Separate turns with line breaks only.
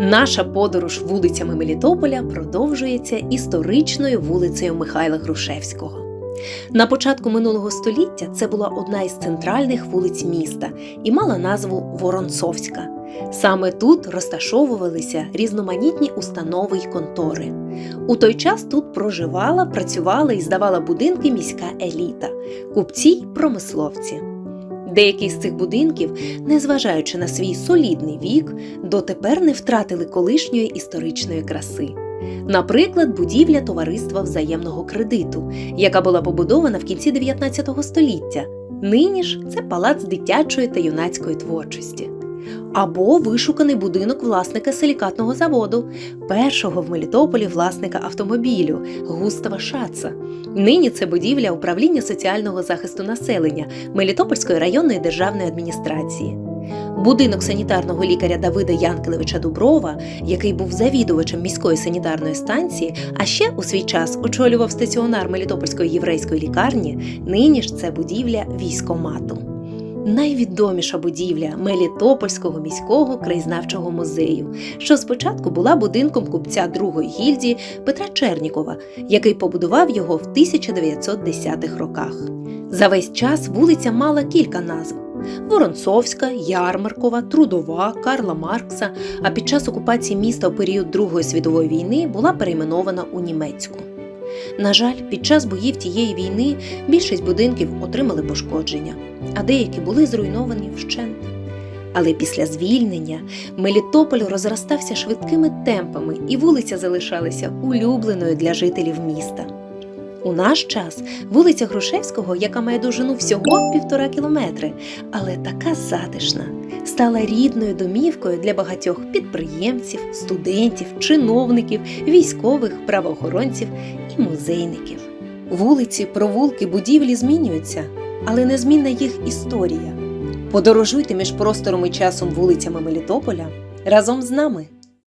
Наша подорож вулицями Мелітополя продовжується історичною вулицею Михайла Грушевського. На початку минулого століття це була одна із центральних вулиць міста і мала назву Воронцовська. Саме тут розташовувалися різноманітні установи й контори. У той час тут проживала, працювала і здавала будинки міська еліта, купці й промисловці. Деякі з цих будинків, незважаючи на свій солідний вік, дотепер не втратили колишньої історичної краси. Наприклад, будівля товариства взаємного кредиту, яка була побудована в кінці 19 століття. Нині ж це палац дитячої та юнацької творчості. Або вишуканий будинок власника силікатного заводу, першого в Мелітополі власника автомобілю Густава Шаца. Нині це будівля управління соціального захисту населення Мелітопольської районної державної адміністрації. Будинок санітарного лікаря Давида Янкелевича Дуброва, який був завідувачем міської санітарної станції, а ще у свій час очолював стаціонар Мелітопольської єврейської лікарні, нині ж це будівля військомату. Найвідоміша будівля Мелітопольського міського краєзнавчого музею, що спочатку була будинком купця другої гільдії Петра Чернікова, який побудував його в 1910-х роках. За весь час вулиця мала кілька назв: Воронцовська, Ярмаркова, Трудова, Карла Маркса. А під час окупації міста у період Другої світової війни була перейменована у німецьку. На жаль, під час боїв тієї війни більшість будинків отримали пошкодження, а деякі були зруйновані вщент. Але після звільнення Мелітополь розростався швидкими темпами, і вулиця залишалася улюбленою для жителів міста. У наш час вулиця Грушевського, яка має довжину всього в півтора кілометри, але така затишна, стала рідною домівкою для багатьох підприємців, студентів, чиновників, військових, правоохоронців і музейників. Вулиці, провулки, будівлі змінюються, але незмінна їх історія. Подорожуйте між простором і часом вулицями Мелітополя разом з нами.